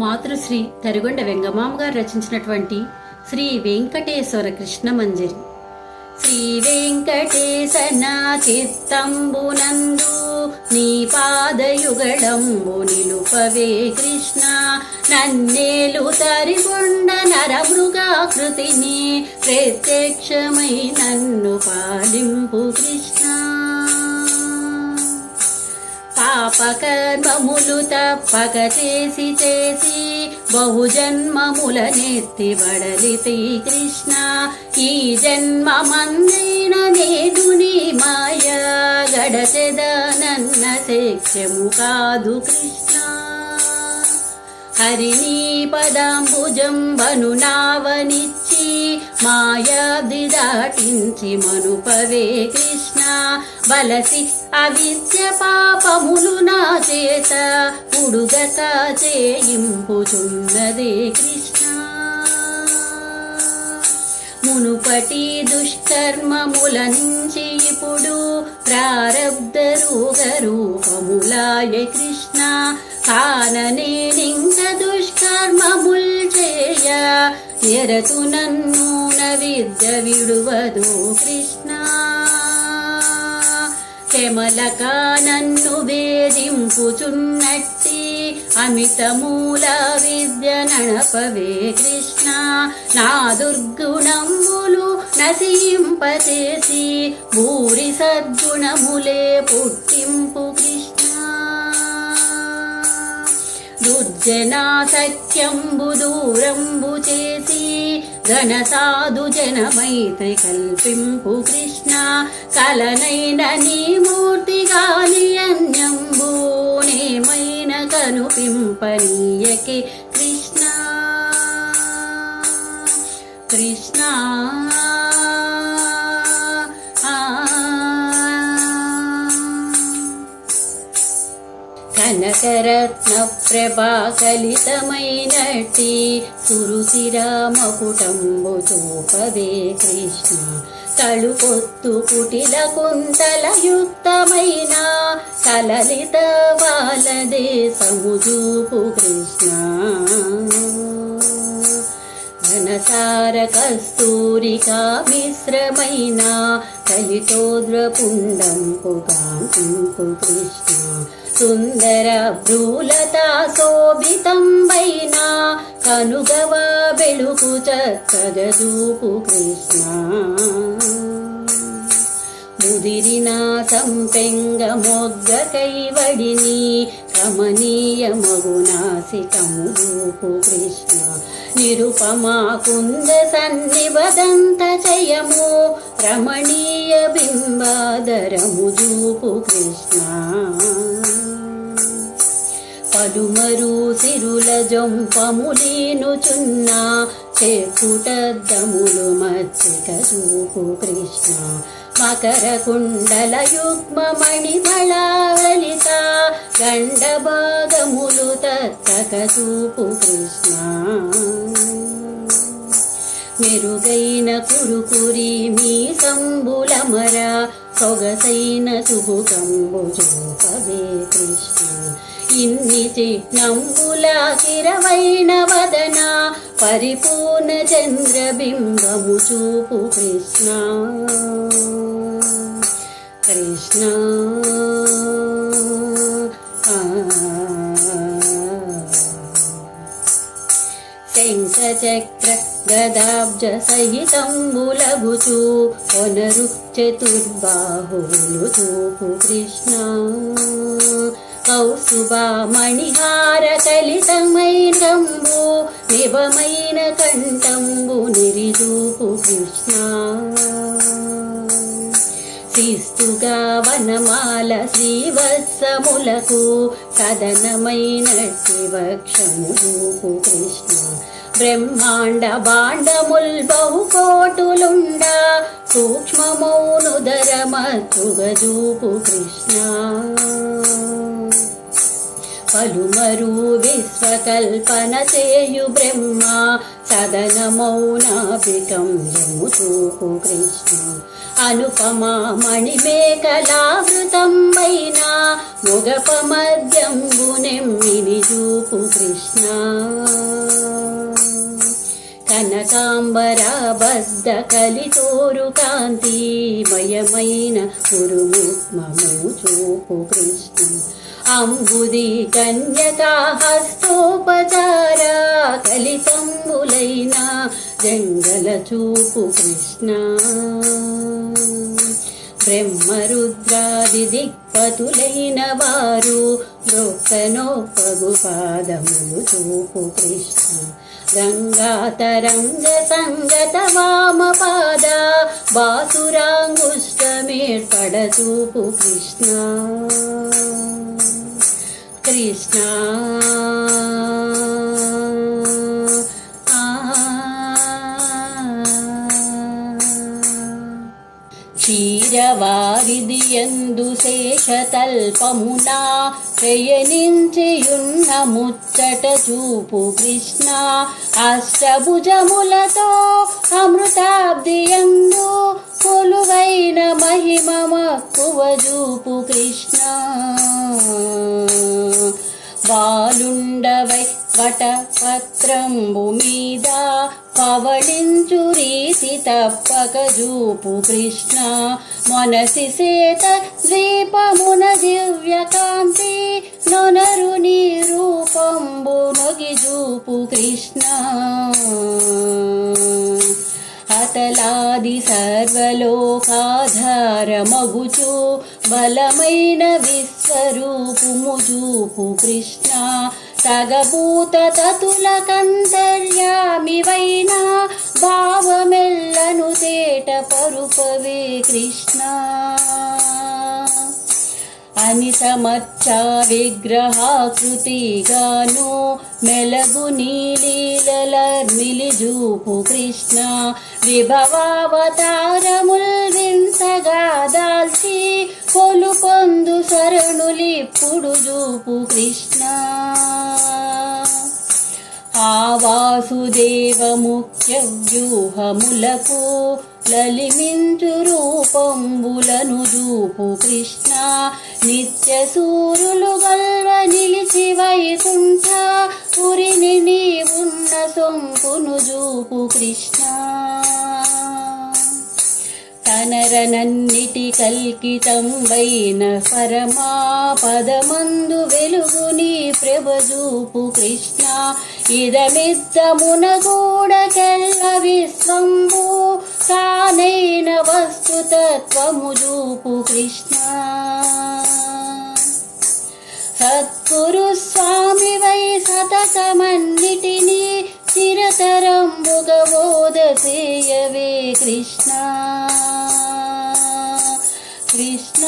మాతృశ్రీ తరిగొండ వెంగమామ గారు రచించినటువంటి శ్రీ వెంకటేశ్వర కృష్ణ మంజరి శ్రీ వెంకటేశ నా చిత్తంబునందు నీ పాదయుగళంబు నిలుపవే కృష్ణ. నన్నేలు తరిగొండ నరమృగాకృతిని ప్రత్యక్షమై నన్ను పాలింపు కృష్ణ. పాపకర్మములు తప్పక చేసి చేసి బహుజన్మముల నెత్తి బడలితే కృష్ణ ఈ జన్మ మందిన నేదుని నీ మాయ గడచెద నన్న శక్యము కాదు కృష్ణ. హరిణీ పదాంబుజం బను నావనిచ్చి మాయా దాటించి మనుపవే కృష్ణ. బలసి అవిద్య పాపములు నా చేత ఉడుగక చేయింపుచున్నదే కృష్ణ. మునుపటి దుష్కర్మముల నుంచి ఇప్పుడు ప్రారబ్ధ రూగ రూపములాయ కృష్ణ. కాననే నింక దుష్కర్మముల్ చేయ ఎరతు నన్ను విద్య విడువదు కృష్ణ. కెమలక నన్ను వేధింపుచున్నట్టి అమితమూల విద్య నడపవే కృష్ణ. నా దుర్గుణములు నశింపచేసి భూరి సద్గుణములే పుట్టింపు కృష్ణ. దుర్జనా సఖ్యంబు దూరంబు చేసి ఘన సాధు జన మైత్రి కల్పింపు కృష్ణ కలనైన నీ మూర్తి గాలి అన్యంబు నేమైన కనుపింపనీయకే కృష్ణ. కృష్ణ కనకరత్న ప్రభా కలితమైనట్టి సురుసిరామకుటంబు చూపవే కృష్ణ. తళుకొత్తు కుటిల కుంతల యుక్తమైన కలలిత బాలదే సముజూపు కృష్ణ. ఘనసార కస్తూరికా మిశ్రమైన కలితోద్రపుండం కాంపు కృష్ణ. సుందర భ్రూలతా శోభితంబైన కనుగవా వెలుగు చక్కగదూపు కృష్ణ. ముదిరిన సంపెంగ మొగ్గ కైవడిని రమణీయ మగునాసికము రూపు కృష్ణ. నిరుపమా కుంద సన్నివదంత చయము రమణీయ బింబాదరము జూపు కృష్ణ. పలుమరు సిరుల జొంపములీనుచున్న చెప్పుటద్దములు మచ్చిక చూపు కృష్ణ. మకర కుండల యుగ్మమణి లలిత గండ భాగములు తత్తక చూపు కృష్ణ. మెరుగైన కురుకురి మీ సంబులమర సొగసైన శుభకంబు చూపవే కృష్ణ. ఇన్ని చిహ్నంబుల కిరవైన వదన పరిపూర్ణ చంద్రబింబము చూపు కృష్ణ. కృష్ణ. ఆ. శంఖచక్ర గదాబ్జ సహితంబులగుచు వనరు చతుర్బాహులు చూపు కృష్ణ. కౌసుభామణిహార కలితమైనంబు నిభమైన కంఠంబు నిరిజూపు కృష్ణ. శిస్తుగా వనమాల శ్రీవత్సములకు కదనమైన వక్షము కృష్ణ. బ్రహ్మాండ బాండముల్ బహుకోటులుండ సూక్ష్మమౌనుదర మత్తుగజూపు కృష్ణ. పలుమరు విశ్వకల్పన చేయు బ్రహ్మ సదన మౌనాభికం యము చూపు కృష్ణ. అనుపమా మణిమేకలావృతంబైన ముగప మద్యంబునెమ్మిని చూపు కృష్ణ. కనకాంబరాబద్ధ కలితోరు కాంతిమయమైన కురుముక్మము చూపు కృష్ణ. అంబుది కన్యకాహస్తోపచార కలితంబులైన జంగల చూపు కృష్ణ. బ్రహ్మరుద్రాది దిక్పతులైన వారు నొప్పగు పాదములు చూపు కృష్ణ. గంగాతరంగ సంగత వామ పాద బాసురాంగుష్టమేర్పడ కృష్ణ. కృష్ణ క్షీరవారిది ఎందు శేషతల్పమునా శయనించియున్న ముచ్చట చూపు కృష్ణ అష్టభుజములతో అమృతాబ్దియందు కొలువైన మహిమ మక్కువ చూపు కృష్ణ. బాలుండవై వటపత్రంబు మీద పవళించు రీతి తప్పక చూపు కృష్ణ. మనసి సేత ద్వీపమున దివ్యకాంతి నొనరు నీ రూపంబు నొగి చూపు కృష్ణ. అతలాది సర్వలోకాధారమగుచు బలమైన విశ్వరూపుము చూపు కృష్ణ. సగభూత తతుల కంతర్యామివైన భావమెల్లను తేట పరుపవే కృష్ణ. అని సమచ్చ విగ్రహాకృతిగాను మెలగు నీలీలర్మిలి జూపు కృష్ణ. విభవావతారముల్ వింతగా దాల్చి కొలు పొందు శరణులిప్పుడు జూపు కృష్ణ. ఆ వాసుదేవ ముఖ్య వ్యూహములకు లలిమించు రూపంబులను చూపు కృష్ణ. నిత్య సూర్యులు గల్వ నిలిచి వైకుంఠ. పురిని నీవున్న సొంపును చూపు కృష్ణ. తనరనన్నిటి కల్కితం వైన పరమా పదమందు వెలుగుని ప్రభజూపు కృష్ణ. ఇదమిద్దమున గూడకెల్ల విశ్వంబు తానైన వస్తుతత్వము చూపు కృష్ణ. సద్గురు స్వామి వై సతతమన్నిటినీ చిరతరంబుగ బోధసేయవే కృష్ణ. కృష్ణ